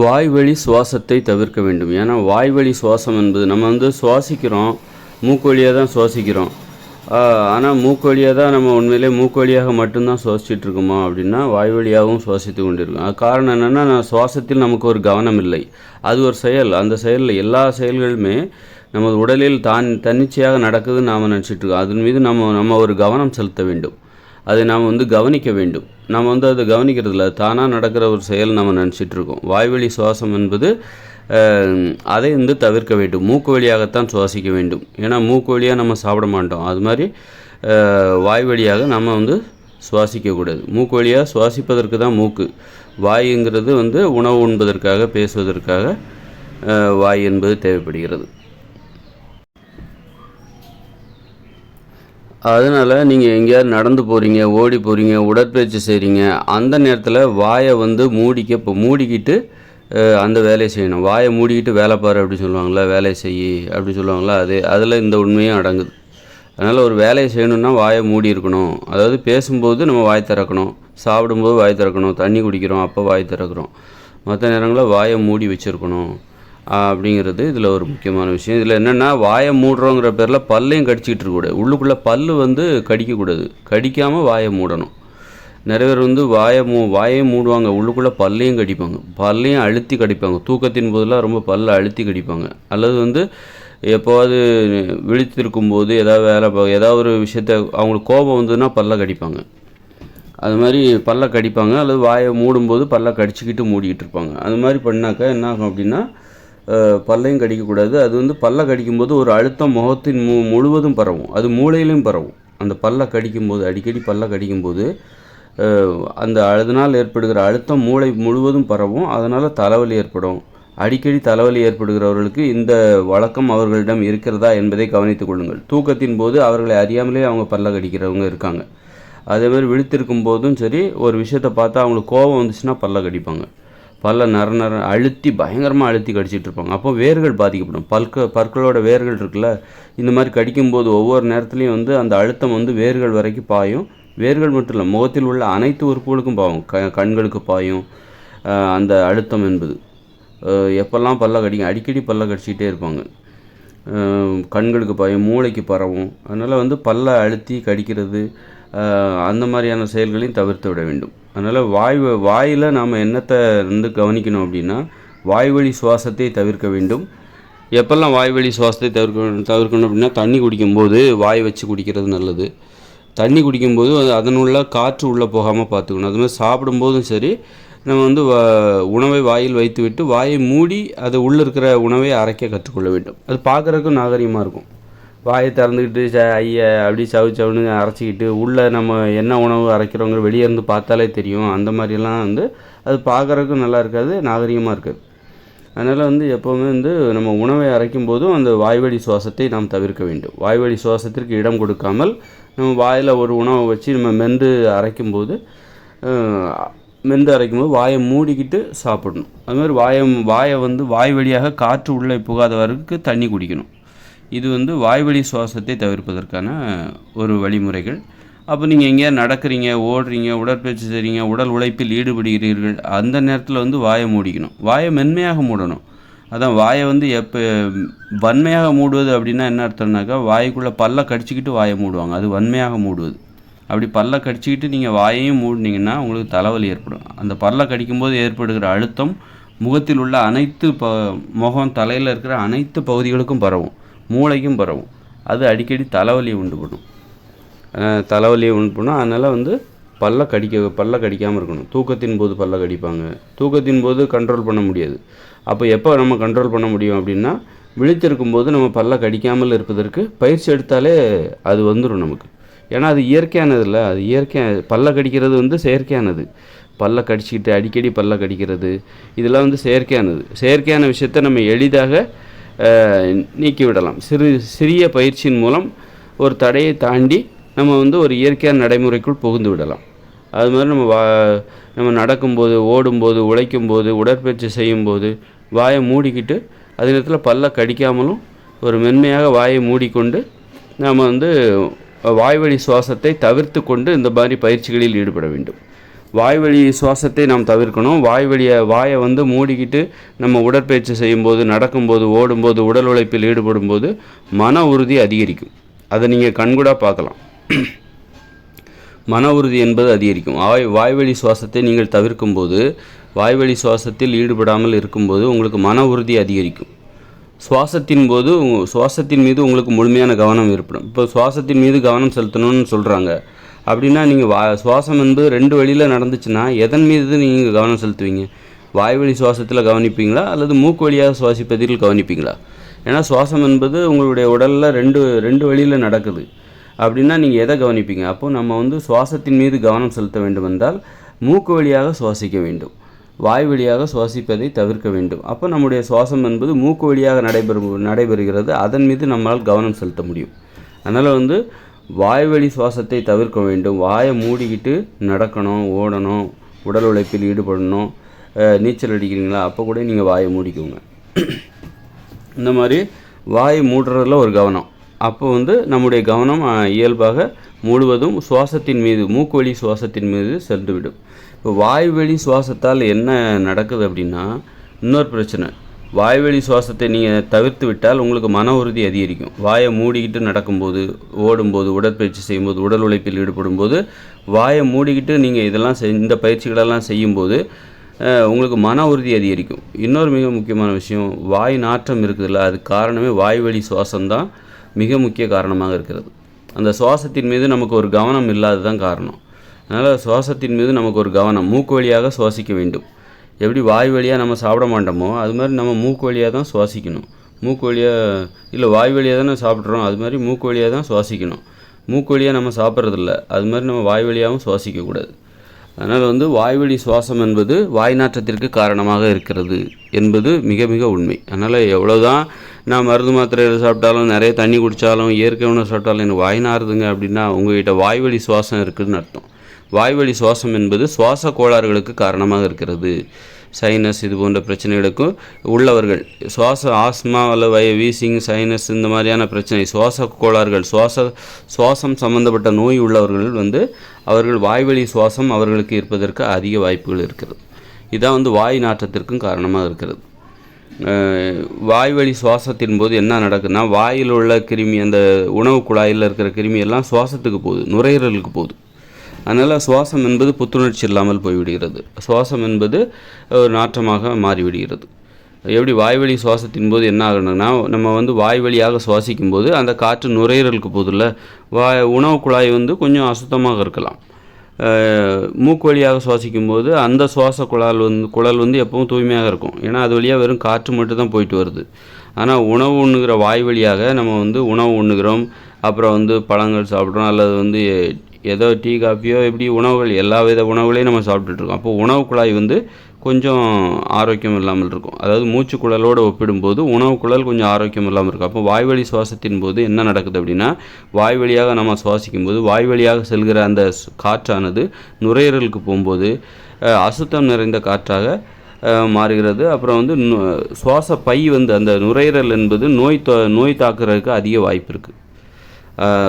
வாய்வழி சுவாசத்தை தவிர்க்க வேண்டும். ஏன்னா வாய்வழி சுவாசம் என்பது நம்ம வந்து சுவாசிக்கிறோம். மூக்கு வழியாக தான் சுவாசிக்கிறோம். ஆனால் மூக்கு வழியாக தான் நம்ம உண்மையிலே மூக்கு வழியாக மட்டும்தான் சுவாசிச்சுட்டு இருக்கோமா அப்படின்னா வாய் வழியாகவும் சுவாசித்து கொண்டிருக்கோம். அது காரணம் என்னென்னா நான் சுவாசத்தில் நமக்கு ஒரு கவனம் இல்லை. அது ஒரு செயல். அந்த செயலில் எல்லா செயல்களுமே நமது உடலில் தான் தன்னிச்சையாக நடக்குதுன்னு நாம் நினச்சிட்ருக்கோம் அதன் மீது நம்ம நம்ம ஒரு கவனம் செலுத்த வேண்டும். அதை நாம் வந்து கவனிக்க வேண்டும். நம்ம வந்து அதை கவனிக்கிறதில்ல. தானாக நடக்கிற ஒரு செயல் நம்ம நினச்சிட்டு இருக்கோம் வாய்வழி சுவாசம் என்பது அதை வந்து தவிர்க்க வேண்டும். மூக்கு வழியாகத்தான் சுவாசிக்க வேண்டும். ஏன்னா மூக்கு வழியாக நம்ம சாப்பிட மாட்டோம். அது மாதிரி வாய் வழியாக நம்ம வந்து சுவாசிக்கக்கூடாது மூக்கு வழியாக சுவாசிப்பதற்கு தான் மூக்கு. வாய்ங்கிறது வந்து உணவு உண்பதற்காக பேசுவதற்காக வாய் என்பது தேவைப்படுகிறது. அதனால் நீங்கள் எங்கேயாவது நடந்து போகிறீங்க ஓடி போகிறீங்க உடற்பயிற்சி செய்கிறீங்க அந்த நேரத்தில் வாயை வந்து மூடிக்க இப்போ மூடிக்கிட்டு அந்த வேலையை செய்யணும். வாயை மூடிக்கிட்டு வேலை பாரு அப்படின்னு சொல்லுவாங்களா வேலையை செய் அப்படின்னு சொல்லுவாங்களா அது அதில் இந்த உண்மையும் அடங்குது. அதனால் ஒரு வேலையை செய்யணும்னா வாயை மூடி இருக்கணும். அதாவது பேசும்போது நம்ம வாய் திறக்கணும். சாப்பிடும்போது வாய் திறக்கணும். தண்ணி குடிக்கிறோம் அப்போ வாய் திறக்கிறோம். மற்ற நேரங்களில் வாயை மூடி வச்சுருக்கணும். அப்படிங்கிறது இதில் ஒரு முக்கியமான விஷயம். இதில் என்னென்னா வாயை மூடுறோங்கிற பேரில் பல்லையும் கடிச்சிக்கிட்டு இருக்கக்கூடாது. உள்ளுக்குள்ளே பல் வந்து கடிக்கக்கூடாது. கடிக்காமல் வாயை மூடணும். நிறைய பேர் வந்து வாயை மூ வாயை மூடுவாங்க. உள்ளுக்குள்ளே பல்லையும் கடிப்பாங்க. பல்லையும் அழுத்தி கடிப்பாங்க. தூக்கத்தின் போதெல்லாம் ரொம்ப பல்ல அழுத்தி கடிப்பாங்க. அல்லது வந்து எப்போவாது விழித்திருக்கும் போது ஏதாவது வேலை ஏதாவது ஒரு விஷயத்த அவங்களுக்கு கோபம் வந்ததுன்னா பல்லை கடிப்பாங்க. அது மாதிரி பல்ல கடிப்பாங்க. அல்லது வாயை மூடும்போது பல்ல கடிச்சிக்கிட்டு மூடிக்கிட்டு இருப்பாங்க. அது மாதிரி பண்ணாக்கா என்ன ஆகும் அப்படின்னா பல்லையும் கடிக்கக்கூடாது. அது வந்து பல்ல கடிக்கும்போது ஒரு அழுத்தம் முகத்தின் மு முழுவதும் பரவும். அது மூளையிலையும் பரவும். அந்த பல்ல கடிக்கும்போது அடிக்கடி பல்ல கடிக்கும்போது அந்த அதனால் ஏற்படுகிற அழுத்தம் மூளை முழுவதும் பரவும். அதனால் தலைவலி ஏற்படும். அடிக்கடி தலைவலி ஏற்படுகிறவர்களுக்கு இந்த வழக்கம் அவர்களிடம் இருக்கிறதா என்பதை கவனித்துக் கொள்ளுங்கள். தூக்கத்தின் போது அவர்களை அறியாமலே அவங்க பல்ல கடிக்கிறவங்க இருக்காங்க. அதே மாதிரி விழித்திருக்கும் போதும் சரி ஒரு விஷயத்தை பார்த்தா அவங்களுக்கு கோபம் வந்துச்சுன்னா பல்ல கடிப்பாங்க. பல்ல நர நர அழுத்தி பயங்கரமாக அழுத்தி கடிச்சிட்டு இருப்பாங்க. அப்போ வேர்கள் பாதிக்கப்படும். பல்க பற்களோட வேர்கள் இருக்குல்ல இந்த மாதிரி கடிக்கும்போது ஒவ்வொரு நேரத்துலையும் வந்து அந்த அழுத்தம் வந்து வேர்கள் வரைக்கும் பாயும். வேர்கள் மட்டும் இல்லை முகத்தில் உள்ள அனைத்து உறுப்புகளுக்கும் பாயும். க கண்களுக்கு பாயும். அந்த அழுத்தம் என்பது. எப்போல்லாம் பல்ல கடிக்கும் அடிக்கடி பல்ல கடிச்சிக்கிட்டே இருப்பாங்க. கண்களுக்கு பாயும் மூளைக்கு பரவும். அதனால் வந்து பல்ல அழுத்தி கடிக்கிறது அந்த மாதிரியான செயல்களையும் தவிர்த்து விட வேண்டும். அதனால் வாய் வாயில் நாம் என்னத்தை வந்து கவனிக்கணும் அப்படின்னா வாய்வழி சுவாசத்தை தவிர்க்க வேண்டும். எப்பெல்லாம் வாய்வழி சுவாசத்தை தவிர்க்க தவிர்க்கணும் அப்படின்னா தண்ணி குடிக்கும்போது வாய் வச்சு குடிக்கிறது நல்லது. தண்ணி குடிக்கும்போது அது அதனுள்ள காற்று உள்ளே போகாமல் பார்த்துக்கணும். அது மாதிரி சாப்பிடும்போதும் சரி நம்ம வந்து வ- உணவை வாயில் வைத்துவிட்டு வாயை மூடி அது உள்ளே இருக்கிற உணவை அரைக்க கற்றுக்கொள்ள வேண்டும். அது பார்க்குறதுக்கும் நாகரிகமாக இருக்கும். வாயை திறந்துக்கிட்டு ச ஐய அப்படி சவு சவுன்னு அரைச்சிக்கிட்டு உள்ளே நம்ம என்ன உணவு அரைக்கிறோங்கிற வெளியே இருந்து பார்த்தாலே தெரியும். அந்த மாதிரிலாம் வந்து அது பார்க்குறதுக்கும் நல்லா இருக்காது நாகரிகமாக இருக்காது. அதனால் வந்து எப்போவுமே வந்து நம்ம உணவை அரைக்கும் போதும் அந்த வாய்வழி சுவாசத்தை நாம் தவிர்க்க வேண்டும். வாய்வழி சுவாசத்திற்கு இடம் கொடுக்காமல் நம்ம வாயில் ஒரு உணவை வச்சு நம்ம மென்று அரைக்கும்போது மெந்து மென்று அரைக்கும்போது வாயை மூடிக்கிட்டு சாப்பிடணும். அது மாதிரி வாயை வாயை வந்து வாய் வழியாக காற்று உள்ளே புகாத வரைக்கும் தண்ணி குடிக்கணும். இது வந்து வாய்வழி சுவாசத்தை தவிர்ப்பதற்கான ஒரு வழிமுறைகள். அப்போ நீங்கள் எங்கேயா நடக்கிறீங்க ஓடுறீங்க உடற்பயிற்சி செய்கிறீங்க உடல் உழைப்பில் ஈடுபடுகிறீர்கள் அந்த நேரத்தில் வந்து வாயை மூடிக்கணும். வாயை மென்மையாக மூடணும். அதான் வாயை வந்து எப்போ வன்மையாக மூடுவது அப்படின்னா என்ன அர்த்தம்னாக்கா வாய்க்குள்ளே பல்ல கடிச்சிக்கிட்டு வாயை மூடுவாங்க. அது வன்மையாக மூடுவது. அப்படி பல்ல கடிச்சிக்கிட்டு நீங்கள் வாயையும் மூடினீங்கன்னா உங்களுக்கு தலைவலி ஏற்படும். அந்த பல்ல கடிக்கும்போது ஏற்படுகிற அழுத்தம் முகத்தில் உள்ள அனைத்து ப முகம் தலையில் இருக்கிற அனைத்து பகுதிகளுக்கும் பரவும். மூளைக்கும் பரவும். அது அடிக்கடி தலைவலி உண்டு பண்ணும் தலைவலி உண்டு பண்ணும் அதனால் வந்து பல்ல கடிக்க பல்ல கடிக்காமல் இருக்கணும். தூக்கத்தின் போது பல்ல கடிப்பாங்க. தூக்கத்தின் போது கண்ட்ரோல் பண்ண முடியாது. அப்போ எப்போ நம்ம கண்ட்ரோல் பண்ண முடியும் அப்படின்னா விழித்திருக்கும் போது நம்ம பல்ல கடிக்காமல் இருப்பதற்கு பயிற்சி எடுத்தாலே அது வந்துடும் நமக்கு. ஏன்னா அது இயற்கையானது இல்லை. அது இயற்கை பல்ல கடிக்கிறது வந்து செயற்கையானது. பல்ல கடிச்சிக்கிட்டு அடிக்கடி பல்ல கடிக்கிறது இதெல்லாம் வந்து செயற்கையானது. செயற்கையான விஷயத்தை நம்ம எளிதாக நீக்கிவிடலாம். சிறு சிறிய பயிற்சியின் மூலம் ஒரு தடையை தாண்டி நம்ம வந்து ஒரு இயற்கையான நடைமுறைக்குள் புகுந்து விடலாம். அது மாதிரி நம்ம வா நம்ம நடக்கும்போது ஓடும்போது உழைக்கும்போது உடற்பயிற்சி செய்யும்போது வாயை மூடிக்கிட்டு அதே நேரத்தில் பல்ல கடிக்காமலும் ஒரு மென்மையாக வாயை மூடிக்கொண்டு நாம் வந்து வாய்வழி சுவாசத்தை தவிர்த்து கொண்டு இந்த மாதிரி பயிற்சிகளில் ஈடுபட வேண்டும். வாய்வழி சுவாசத்தை நாம் தவிர்க்கணும். வாய்வழியை வாயை வந்து மூடிக்கிட்டு நம்ம உடற்பயிற்சி செய்யும்போது நடக்கும்போது ஓடும்போது உடல் உழைப்பில் ஈடுபடும்போது மன உறுதி அதிகரிக்கும். அதை நீங்கள் கண்கூடாக பார்க்கலாம். மன உறுதி என்பது அதிகரிக்கும். வாய் வாய்வழி சுவாசத்தை நீங்கள் தவிர்க்கும்போது வாய்வழி சுவாசத்தில் ஈடுபடாமல் இருக்கும்போது உங்களுக்கு மன உறுதி அதிகரிக்கும். சுவாசத்தின் போது சுவாசத்தின் மீது உங்களுக்கு முழுமையான கவனம் ஏற்படும். இப்போ சுவாசத்தின் மீது கவனம் செலுத்தணும்னு சொல்கிறாங்க அப்படின்னா நீங்கள் வா சுவாசம் என்பது ரெண்டு வழியில் நடந்துச்சுன்னா எதன் மீது நீங்கள் கவனம் செலுத்துவீங்க? வாய்வழி சுவாசத்தில் கவனிப்பீங்களா? அல்லது மூக்கு வழியாக சுவாசிப்பதில் கவனிப்பீங்களா? ஏன்னா சுவாசம் என்பது உங்களுடைய உடலில் ரெண்டு ரெண்டு வழியில் நடக்குது. அப்படின்னா நீங்கள் எதை கவனிப்பீங்க? அப்போ நம்ம வந்து சுவாசத்தின் மீது கவனம் செலுத்த வேண்டும் என்றால் மூக்கு வழியாக சுவாசிக்க வேண்டும். வாய் வழியாக சுவாசிப்பதை தவிர்க்க வேண்டும். அப்போ நம்முடைய சுவாசம் என்பது மூக்கு வழியாக நடைபெறும் நடைபெறுகிறது. அதன் மீது நம்மால் கவனம் செலுத்த முடியும். அதனால் வந்து வாய்வழி சுவாசத்தை தவிர்க்க வேண்டும். வாயை மூடிக்கிட்டு நடக்கணும் ஓடணும் உடல் உழைப்பில் ஈடுபடணும். நீச்சல் அடிக்கிறீங்களா? அப்போ கூட நீங்கள் வாயை மூடிக்கோங்க. இந்த மாதிரி வாய் மூடுறதுல ஒரு கவனம். அப்போ வந்து நம்முடைய கவனம் இயல்பாக முழுவதும் சுவாசத்தின் மீது மூக்கு வழி சுவாசத்தின் மீது சென்றுவிடும். இப்போ வாய்வெளி சுவாசத்தால் என்ன நடக்குது அப்படின்னா இன்னொரு பிரச்சனை. வாய்வழி சுவாசத்தை நீங்கள் தவிர்த்து விட்டால் உங்களுக்கு மன உறுதி அதிகரிக்கும். வாயை மூடிக்கிட்டு நடக்கும்போது ஓடும்போது உடற்பயிற்சி செய்யும்போது உடல் உழைப்பில் ஈடுபடும்போது வாயை மூடிக்கிட்டு நீங்கள் இதெல்லாம் செய் இந்த பயிற்சிகளெல்லாம் செய்யும்போது உங்களுக்கு மன உறுதி அதிகரிக்கும். இன்னொரு மிக முக்கியமான விஷயம் வாய் நாற்றம் இருக்குதுல்ல அதுக்கு காரணமே வாய்வழி சுவாசம்தான் மிக முக்கிய காரணமாக இருக்கிறது. அந்த சுவாசத்தின் மீது நமக்கு ஒரு கவனம் இல்லாததான் காரணம். அதனால் சுவாசத்தின் மீது நமக்கு ஒரு கவனம் மூக்கு வழியாக சுவாசிக்க வேண்டும். எப்படி வாய் வழியாக நம்ம சாப்பிட மாட்டோமோ அது மாதிரி நம்ம மூக்கு வழியாக தான் சுவாசிக்கணும். மூக்கு வழியாக இல்லை வாய் வழியாக தானே சாப்பிட்றோம் அது மாதிரி மூக்கு வழியாக தான் சுவாசிக்கணும். மூக்கு வழியாக நம்ம சாப்பிட்றதில்ல அது மாதிரி நம்ம வாய் வழியாகவும் சுவாசிக்கக்கூடாது. அதனால் வந்து வாய்வழி சுவாசம் என்பது வாய் நாற்றத்திற்கு காரணமாக இருக்கிறது என்பது மிக மிக உண்மை. அதனால் எவ்வளோதான் நான் மருந்து மாத்திரைகள் சாப்பிட்டாலும் நிறைய தண்ணி குடித்தாலும் இயற்கை உணவு சாப்பிட்டாலும் எனக்கு வாய் நாறுதுங்க அப்படின்னா உங்கள்கிட்ட வாய்வழி சுவாசம் இருக்குதுன்னு அர்த்தம். வாய்வழி சுவாசம் என்பது சுவாச கோளாறுகளுக்கு காரணமாக இருக்கிறது. சைனஸ் இது போன்ற பிரச்சனைகளுக்கும் உள்ளவர்கள் சுவாச ஆஸ்மா அல்ல வய வீசிங் சைனஸ் இந்த மாதிரியான பிரச்சனை சுவாச கோளாறுகள் சுவாச சுவாசம் சம்பந்தப்பட்ட நோய் உள்ளவர்கள் வந்து அவர்கள் வாய்வழி சுவாசம் அவர்களுக்கு இருப்பதற்கு அதிக வாய்ப்புகள் இருக்கிறது. இதான் வந்து வாய் நாற்றத்திற்கும் காரணமாக இருக்கிறது. வாய்வழி சுவாசத்தின் போது என்ன நடக்குதுன்னா வாயில் உள்ள கிருமி அந்த உணவு குழாயில் இருக்கிற கிருமி எல்லாம் சுவாசத்துக்கு போகுது நுரையீரலுக்கு போகுது. அதனால் சுவாசம் என்பது புத்துணர்ச்சி இல்லாமல் போய்விடுகிறது. சுவாசம் என்பது ஒரு நாற்றமாக மாறிவிடுகிறது. எப்படி வாய்வழி சுவாசத்தின் போது என்ன ஆகணும்னா நம்ம வந்து வாய் வழியாக சுவாசிக்கும் போது அந்த காற்று நுரையீரலுக்கு போதில் வா உணவு குழாய் வந்து கொஞ்சம் அசுத்தமாக இருக்கலாம். மூக்கு வழியாக சுவாசிக்கும் போது அந்த சுவாச குழால் வந்து குழல் வந்து எப்பவும் தூய்மையாக இருக்கும். ஏன்னா அது வழியாக வெறும் காற்று மட்டும் தான் போயிட்டு வருது. ஆனால் உணவு உண்ணுகிற வாய் வழியாக நம்ம வந்து உணவு உண்ணுகிறோம். அப்புறம் வந்து பழங்கள் சாப்பிட்றோம். அல்லது வந்து ஏதோ டீ காஃபியோ எப்படி உணவுகள் எல்லா வித உணவுகளையும் நம்ம சாப்பிட்டுட்ருக்கோம். அப்போது அப்போ உணவு குழாய் வந்து கொஞ்சம் ஆரோக்கியம் இல்லாமல் இருக்கும். அதாவது மூச்சு குழலோடு ஒப்பிடும்போது உணவு குழல் கொஞ்சம் ஆரோக்கியம் இல்லாமல் இருக்கும். அப்போ வாய்வழி சுவாசத்தின் போது என்ன நடக்குது அப்படின்னா வாய் வழியாக நம்ம சுவாசிக்கும் போது வாய் வழியாக செல்கிற அந்த காற்றானது நுரையீரலுக்கு போகும்போது அசுத்தம் நிறைந்த காற்றாக மாறுகிறது. அப்புறம் வந்து நு- சுவாச பை வந்து அந்த நுரையீரல் என்பது நோய் நோய் தாக்குறதுக்கு அதிக வாய்ப்பு இருக்குது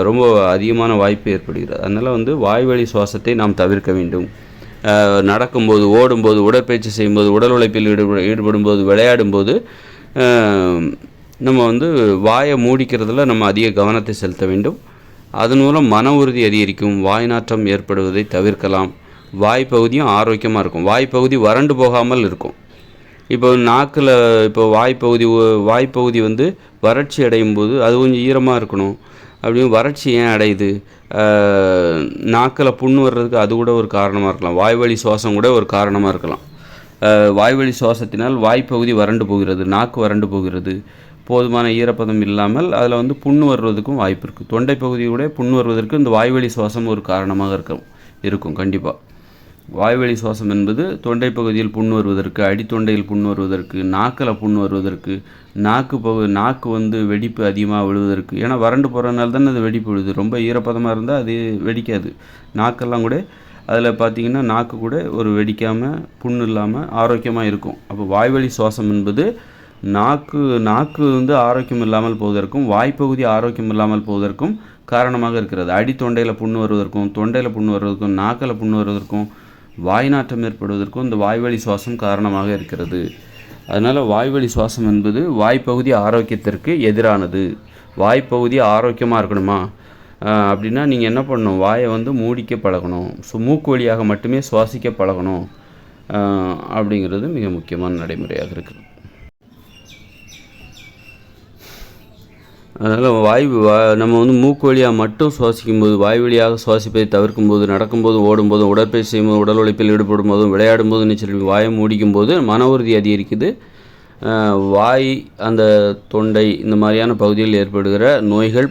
ரொம்ப அதிகமான வாய்ப்பு ஏற்படுகிறது. அதனால் வந்து வாய்வழி சுவாசத்தை நாம் தவிர்க்க வேண்டும். நடக்கும்போது ஓடும்போது உடற்பயிற்சி செய்யும்போது உடல் உழைப்பில் ஈடுபட ஈடுபடும்போது விளையாடும்போது நம்ம வந்து வாயை மூடிக்கிறதுல நம்ம அதிக கவனத்தை செலுத்த வேண்டும். அதன் மூலம் மன உறுதி அதிகரிக்கும் வாய் நாற்றம் ஏற்படுவதை தவிர்க்கலாம். வாய் பகுதியும் ஆரோக்கியமாக இருக்கும். வாய் பகுதி வறண்டு போகாமல் இருக்கும். இப்போ நாக்கில் இப்போ வாய்ப்பகுதி வாய்ப்பகுதி வந்து வறட்சி அடையும் போது அது கொஞ்சம் ஈரமாக இருக்கணும். அப்படியும் வறட்சி ஏன் அடையுது? நாக்கில் புண்ணு வர்றதுக்கு அது கூட ஒரு காரணமாக இருக்கலாம். வாய்வழி சுவாசம் கூட ஒரு காரணமாக இருக்கலாம். வாய்வழி சுவாசத்தினால் வாய்ப்பகுதி வறண்டு போகிறது நாக்கு வறண்டு போகிறது போதுமான ஈரப்பதம் இல்லாமல் அதில் வந்து புண்ணு வருவதற்கும் வாய்ப்பு இருக்குது தொண்டை பகுதி கூட புண்ணு வருவதற்கு இந்த வாய்வழி சுவாசம் ஒரு காரணமாக இருக்கும் இருக்கும் கண்டிப்பாக வாய்வழி சுவாசம் என்பது தொண்டை பகுதியில் புண் வருவதற்கு அடித்தொண்டையில் புண் வருவதற்கு நாக்கில் புண் வருவதற்கு நாக்கு பகு நாக்கு வந்து வெடிப்பு அதிகமாக விழுவதற்கு ஏன்னா வறண்டு போகிறதுனால தானே அது வெடிப்பு விழுது. ரொம்ப ஈரப்பதமாக இருந்தால் அது வெடிக்காது. நாக்கெல்லாம் கூட அதில் பார்த்தீங்கன்னா நாக்கு கூட ஒரு வெடிக்காமல் புண் இல்லாமல் ஆரோக்கியமாக இருக்கும். அப்போ வாய்வழி சுவாசம் என்பது நாக்கு நாக்கு வந்து ஆரோக்கியம் இல்லாமல் போவதற்கும் வாய்ப்பகுதி ஆரோக்கியம் இல்லாமல் போவதற்கும் காரணமாக இருக்கிறது. அடி தொண்டையில் புண்ணு வருவதற்கும் தொண்டையில் புண்ணு வருவதற்கும் நாக்கில் புண்ணு வருவதற்கும் வாய் நாற்றம் ஏற்படுவதற்கும் இந்த வாய்வழி சுவாசம் காரணமாக இருக்கிறது. அதனால் வாய்வழி சுவாசம் என்பது வாய்ப்பகுதி ஆரோக்கியத்திற்கு எதிரானது. வாய்ப்பகுதி ஆரோக்கியமாக இருக்கணுமா? அப்படின்னா நீங்கள் என்ன பண்ணணும்? வாயை வந்து மூடிக்க பழகணும். ஸோ மூக்கு வழியாக மட்டுமே சுவாசிக்க பழகணும். அப்படிங்கிறது மிக முக்கியமான நடைமுறையாக இருக்குது. அதனால் வாய் வா- நம்ம வந்து மூக்கு வழியாக மட்டும் சுவாசிக்கும் போது வாய் வழியாக சுவாசிப்பதை தவிர்க்கும் போது நடக்கும்போது ஓடும்போது உடற்பயிற்சி செய்யும்போது உடல் உழைப்பில் ஈடுபடும் போதும் விளையாடும் போது நீச்சல் வாயை மூடிக்கும் போது மன உறுதி அதிகரிக்குது. வாய் அந்த தொண்டை இந்த மாதிரியான பகுதியில் ஏற்படுகிற நோய்கள்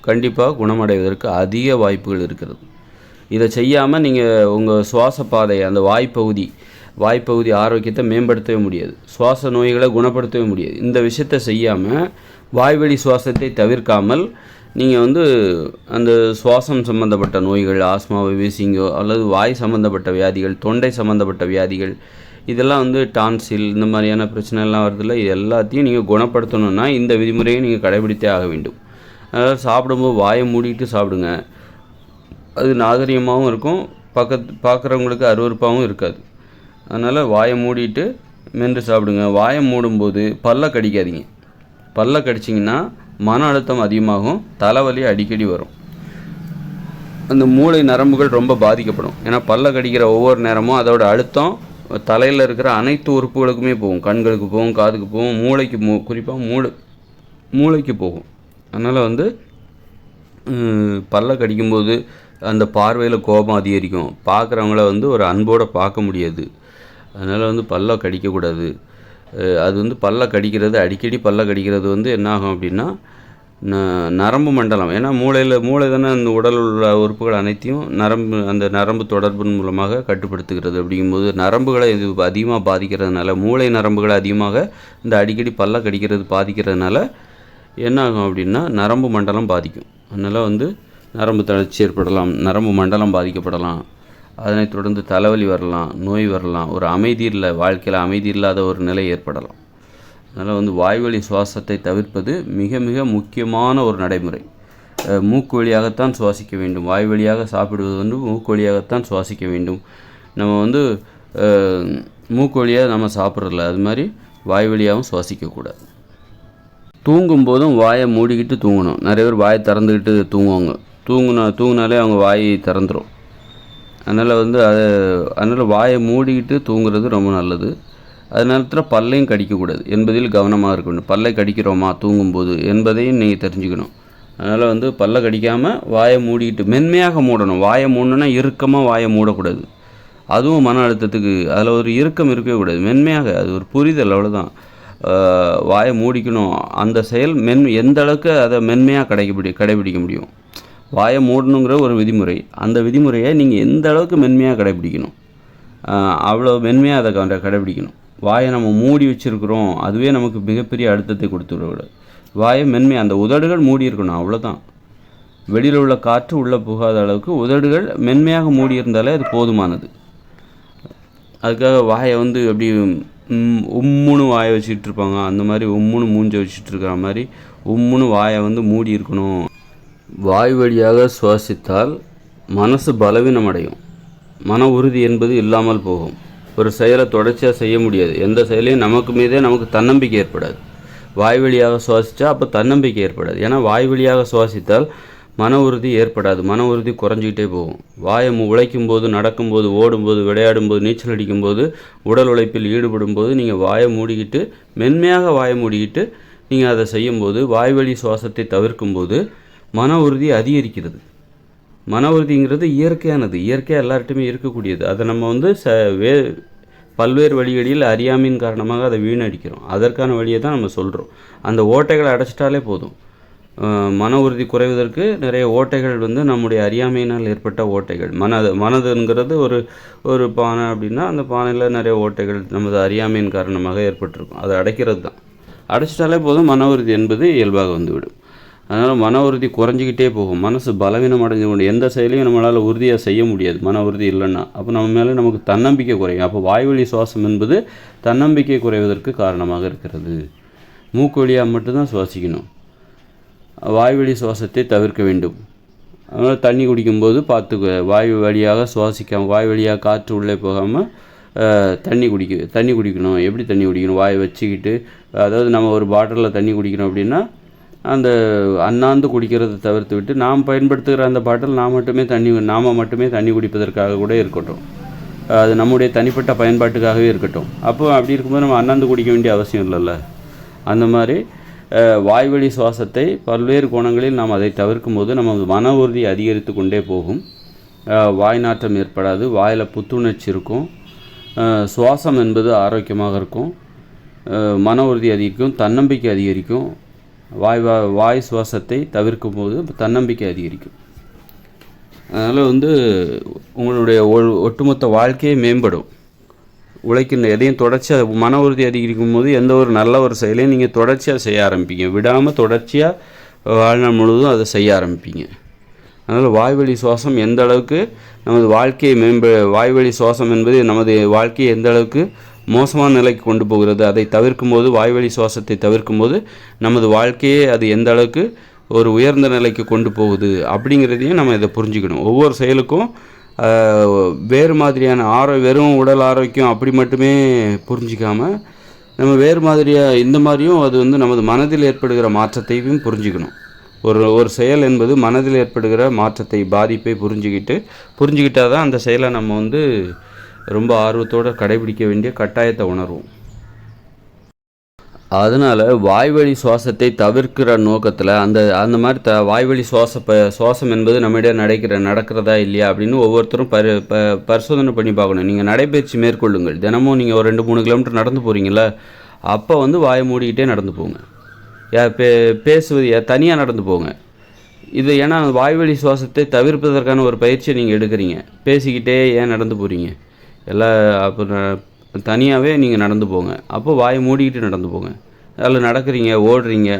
கண்டிப்பாக குணமடைவதற்கு அதிக வாய்ப்புகள் இருக்கிறது. இதை செய்யாமல் நீங்கள் உங்கள் சுவாச பாதை அந்த வாய்ப்பகுதி வாய்ப்பகுதி ஆரோக்கியத்தை மேம்படுத்தவே முடியாது. சுவாச நோய்களை குணப்படுத்தவே முடியாது. இந்த விஷயத்தை செய்யாமல் வாய்வழி சுவாசத்தை தவிர்க்காமல் நீங்கள் வந்து அந்த சுவாசம் சம்பந்தப்பட்ட நோய்கள் ஆஸ்மாவை வீசிங்கோ அல்லது வாய் சம்பந்தப்பட்ட வியாதிகள் தொண்டை சம்பந்தப்பட்ட வியாதிகள் இதெல்லாம் வந்து டான்சில் இந்த மாதிரியான பிரச்சனைலாம் வருதுல்ல இது எல்லாத்தையும் நீங்கள் குணப்படுத்தணும்னா இந்த விதிமுறையை நீங்கள் கடைபிடித்தே ஆக வேண்டும். அதாவது சாப்பிடும்போது வாயை மூடிட்டு சாப்பிடுங்க. அது நாகரிகமாகவும் இருக்கும். பக்கத்து பார்க்குறவங்களுக்கு அருவருப்பாகவும் இருக்காது. அதனால் வாயை மூடிட்டு மென்று சாப்பிடுங்க. வாயை மூடும்போது பல்ல கடிக்காதீங்க. பல்ல கடிச்சிங்கன்னா மன அழுத்தம் அதிகமாகும் தலைவலி அடிக்கடி வரும். அந்த மூளை நரம்புகள் ரொம்ப பாதிக்கப்படும். ஏன்னா பல்ல கடிக்கிற ஒவ்வொரு நேரமும் அதோட அழுத்தம் தலையில் இருக்கிற அனைத்து உறுப்புகளுக்குமே போகும். கண்களுக்கு போகும் காதுக்கு போகும் மூளைக்கு மூ குறிப்பாக மூளை மூளைக்கு போகும். அதனால் வந்து பல்ல கடிக்கும்போது அந்த பார்வையில் கோபம் அதிகரிக்கும். பார்க்குறவங்கள வந்து ஒரு அன்போடு பார்க்க முடியாது. அதனால் வந்து பல்ல கடிக்கக்கூடாது. அது வந்து பல்ல கடிக்கிறது அடிக்கடி பல்ல கடிக்கிறது வந்து என்னாகும் அப்படின்னா நரம்பு மண்டலம். ஏன்னா மூளையில் மூளை தானே அந்த உடல் உள்ள உறுப்புகள் அனைத்தையும் நரம்பு அந்த நரம்பு தொடர்பின் மூலமாக கட்டுப்படுத்துகிறது அப்படிங்கும்போது நரம்புகளை இது அதிகமாக பாதிக்கிறதுனால மூளை நரம்புகளை அதிகமாக இந்த அடிக்கடி பல்ல கடிக்கிறது பாதிக்கிறதுனால என்னாகும் அப்படின்னா நரம்பு மண்டலம் பாதிக்கும். அதனால் வந்து நரம்பு தளர்ச்சி ஏற்படலாம் நரம்பு மண்டலம் பாதிக்கப்படலாம். அதனைத் தொடர்ந்து தலைவலி வரலாம் நோய் வரலாம். ஒரு அமைதி இல்லை வாழ்க்கையில் அமைதி இல்லாத ஒரு நிலை ஏற்படலாம். அதனால் வந்து வாய்வழி சுவாசத்தை தவிர்ப்பது மிக மிக முக்கியமான ஒரு நடைமுறை. மூக்கு வழியாகத்தான் சுவாசிக்க வேண்டும். வாய் வழியாக சாப்பிடுவது வந்து மூக்கு வழியாகத்தான் சுவாசிக்க வேண்டும். நம்ம வந்து மூக்கு வழியாக நம்ம சாப்பிட்றல அது மாதிரி வாய் வழியாகவும் சுவாசிக்கக்கூடாது தூங்கும் போதும் வாயை மூடிக்கிட்டு தூங்கணும். நிறைய பேர் வாயை திறந்துக்கிட்டு தூங்குவாங்க. தூங்குனா தூங்கினாலே அவங்க வாய் திறந்துடும் அதனால் வந்து அது அதனால் வாயை மூடிக்கிட்டு தூங்குறது ரொம்ப நல்லது. அது நேரத்தில் பல்லையும் கடிக்கக்கூடாது. என்பதில் கவனமாக இருக்கணும். பல்லை கடிக்கிறோமா தூங்கும்போது என்பதையும் நீங்கள் தெரிஞ்சுக்கணும். அதனால் வந்து பல்லை கடிக்காமல் வாயை மூடிக்கிட்டு மென்மையாக மூடணும். வாயை மூடணுன்னா இறுக்கமாக வாயை மூடக்கூடாது. அதுவும் மன அழுத்தத்துக்கு அதில் ஒரு இறுக்கம் இருக்கவே கூடாது. மென்மையாக அது ஒரு புரிதல் அவ்வளோதான் வாயை மூடிக்கணும். அந்த செயல் மென் எந்த அளவுக்கு அதை மென்மையாக கடைபிடி கடைபிடிக்க முடியும்? வாயை மூடணுங்கிற ஒரு விதிமுறை. அந்த விதிமுறையை நீங்கள் எந்த அளவுக்கு மென்மையாக கடைபிடிக்கணும்? அவ்வளோ மென்மையாக அதை கண்ட- கடைபிடிக்கணும். வாயை நம்ம மூடி வச்சுருக்குறோம். அதுவே நமக்கு மிகப்பெரிய அழுத்தத்தை கொடுத்து வாயை மென்மையாக அந்த உதடுகள் மூடி இருக்கணும் அவ்வளோதான் வெளியில் உள்ள காற்று உள்ளே போகாத அளவுக்கு உதடுகள் மென்மையாக மூடி இருந்தாலே அது போதுமானது. அதுக்காக வாயை வந்து அப்படி உம்முன்னு வாயை வச்சுட்டு இருப்பாங்க. அந்த மாதிரி உம்முன்னு மூஞ்ச வச்சுட்டு இருக்கிற மாதிரி உம்முன்னு வாயை வந்து மூடி இருக்கணும். வாய் வழியாக சுவாசித்தால் மனசு பலவீனம் அடையும் மன உறுதி என்பது இல்லாமல் போகும். ஒரு செயலை தொடர்ச்சியாக செய்ய முடியாது. எந்த செயலையும் நமக்கு மீதே நமக்கு தன்னம்பிக்கை ஏற்படாது. வாய் வழியாக சுவாசித்தா அப்போ தன்னம்பிக்கை ஏற்படாது. ஏன்னா வாய் வழியாக சுவாசித்தால் மன உறுதி ஏற்படாது. மன உறுதி குறைஞ்சிக்கிட்டே போகும். வாயை உழைக்கும் போது நடக்கும்போது ஓடும்போது விளையாடும்போது நீச்சல் அடிக்கும்போது உடல் உழைப்பில் ஈடுபடும் போது நீங்கள் வாயை மூடிக்கிட்டு மென்மையாக வாயை மூடிக்கிட்டு நீங்கள் அதை செய்யும்போது வாய்வழி சுவாசத்தை தவிர்க்கும்போது மன உறுதி அதிகரிக்கிறது. மன உறுதிங்கிறது இயற்கையானது. இயற்கையாக எல்லார்ட்டுமே இருக்கக்கூடியது. அதை நம்ம வந்து ச வே பல்வேறு வழிகளில் அறியாமையின் காரணமாக அதை வீணடிக்கிறோம். அதற்கான வழியை தான் நம்ம சொல்கிறோம் அந்த ஓட்டைகளை அடைச்சிட்டாலே போதும். மன உறுதி குறைவதற்கு நிறைய ஓட்டைகள் வந்து நம்முடைய அறியாமையினால் ஏற்பட்ட ஓட்டைகள். மனது மனதுங்கிறது ஒரு ஒரு பானை அப்படின்னா அந்த பானையில் நிறைய ஓட்டைகள் நமது அறியாமையின் காரணமாக ஏற்பட்டிருக்கும். அதை அடைக்கிறது தான். அடைச்சிட்டாலே போதும் மன உறுதி என்பது இயல்பாக வந்துவிடும். அதனால் மன உறுதி குறைஞ்சிக்கிட்டே போகும். மனசு பலவீனம் அடைஞ்சு கொண்டு எந்த செயலையும் நம்மளால் உறுதியாக செய்ய முடியாது. மன உறுதி இல்லைன்னா. அப்போ நம்ம மேலே நமக்கு தன்னம்பிக்கை குறையும். அப்போ வாய்வழி சுவாசம் என்பது தன்னம்பிக்கை குறைவதற்கு காரணமாக இருக்கிறது. மூக்கு வழியாக மட்டும்தான் சுவாசிக்கணும். வாய்வழி சுவாசத்தை தவிர்க்க வேண்டும். அதனால் தண்ணி குடிக்கும்போது பார்த்துக்க. வாய் வழியாக சுவாசிக்காம வாய் வழியாக காற்று உள்ளே போகாமல் தண்ணி குடிக்க தண்ணி குடிக்கணும். எப்படி தண்ணி குடிக்கணும்? வாயை வச்சுக்கிட்டு அதாவது நம்ம ஒரு பாட்டிலில் தண்ணி குடிக்கணும் அப்படின்னா அந்த அண்ணாந்து குடிக்கிறதை தவிர்த்து விட்டு நாம் பயன்படுத்துகிற அந்த பாட்டில் நாம் மட்டுமே தண்ணி நாம் மட்டுமே தண்ணி குடிப்பதற்காக கூட இருக்கட்டும். அது நம்முடைய தனிப்பட்ட பயன்பாட்டுக்காகவே இருக்கட்டும். அப்போ அப்படி இருக்கும்போது நம்ம அண்ணாந்து குடிக்க வேண்டிய அவசியம் இல்லைல்ல. அந்த மாதிரி வாய்வழி சுவாசத்தை பல்வேறு கோணங்களில் நாம் அதை தவிர்க்கும் போது நமது மன உறுதி அதிகரித்து கொண்டே போகும். வாய் நாற்றம் ஏற்படாது வாயில் புத்துணர்ச்சி இருக்கும். சுவாசம் என்பது ஆரோக்கியமாக இருக்கும். மன உறுதி அதிகரிக்கும் தன்னம்பிக்கை அதிகரிக்கும். வாய் வா- வாய் சுவாசத்தை தவிர்க்கும் போது தன்னம்பிக்கை அதிகரிக்கும். அதனால் வந்து உங்களுடைய ஒ- ஒட்டுமொத்த வாழ்க்கையே மேம்படும். உழைக்கின்ற எதையும் தொடர்ச்சியாக மன உறுதி அதிகரிக்கும் போது எந்த ஒரு நல்ல ஒரு செயலையும் நீங்கள் தொடர்ச்சியாக செய்ய ஆரம்பிப்பீங்க. விடாமல் தொடர்ச்சியாக வாழ்நாள் முழுவதும் அதை செய்ய ஆரம்பிப்பீங்க. அதனால் வாய்வழி சுவாசம் எந்த அளவுக்கு நமது வாழ்க்கையை மேம்ப வாய்வழி சுவாசம் என்பது நமது வாழ்க்கையை எந்த அளவுக்கு மோசமான நிலைக்கு கொண்டு போகிறது. அதை தவிர்க்கும் போது வாய்வழி சுவாசத்தை தவிர்க்கும் போது நமது வாழ்க்கையே அது எந்த அளவுக்கு ஒரு உயர்ந்த நிலைக்கு கொண்டு போகுது அப்படிங்கிறதையும் நம்ம இதை புரிஞ்சுக்கணும். ஒவ்வொரு செயலுக்கும் வேறு மாதிரியான ஆரோ வெறும் உடல் ஆரோக்கியம் அப்படி மட்டுமே புரிஞ்சிக்காமல் நம்ம வேறு மாதிரியாக இந்த மாதிரியும் அது வந்து நமது மனதில் ஏற்படுகிற மாற்றத்தையும் புரிஞ்சுக்கணும். ஒரு ஒரு செயல் என்பது மனதில் ஏற்படுகிற மாற்றத்தை பாதிப்பை புரிஞ்சுக்கிட்டு புரிஞ்சுக்கிட்டால் தான் அந்த செயலை நம்ம வந்து ரொம்ப ஆர்வத்தோடு கடைபிடிக்க வேண்டிய கட்டாயத்தை உணர்வோம். அதனால் வாய்வழி சுவாசத்தை தவிர்க்கிற நோக்கத்தில் அந்த அந்த மாதிரி த வாய்வழி சுவாச ப சுவாசம் என்பது நம்மிடையே நடக்கிற நடக்கிறதா இல்லையா அப்படின்னு ஒவ்வொருத்தரும் பரி ப பரிசோதனை பண்ணி பார்க்கணும். நீங்கள் நடைபயிற்சி மேற்கொள்ளுங்கள். தினமும் நீங்கள் ஒரு ரெண்டு மூணு கிலோமீட்டர் நடந்து போகிறீங்களா அப்போ வந்து வாயை மூடிக்கிட்டே நடந்து போங்க. யா பே பேசுவது தனியாக நடந்து போங்க. இது ஏன்னா வாய்வழி சுவாசத்தை தவிர்ப்பதற்கான ஒரு பயிற்சியை நீங்கள் எடுக்கிறீங்க. பேசிக்கிட்டே ஏன் நடந்து போகிறீங்க எல்லா அப்போ தனியாகவே நீங்கள் நடந்து போங்க. அப்போ வாயை மூடிக்கிட்டு நடந்து போங்க. அதில் நடக்கிறீங்க ஓடுறீங்க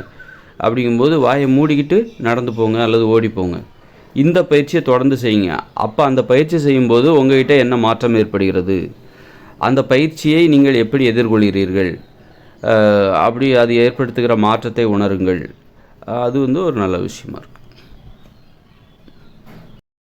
அப்படிங்கும்போது வாயை மூடிக்கிட்டு நடந்து போங்க அல்லது ஓடி போங்க. இந்த பயிற்சியை தொடர்ந்து செய்யுங்க. அப்போ அந்த பயிற்சி செய்யும்போது உங்ககிட்ட என்ன மாற்றம் ஏற்படுகிறது? அந்த பயிற்சியை நீங்கள் எப்படி எதிர்கொள்கிறீர்கள்? அப்படி அது ஏற்படுத்துகிற மாற்றத்தை உணருங்கள். அது வந்து ஒரு நல்ல விஷயமா இருக்கும்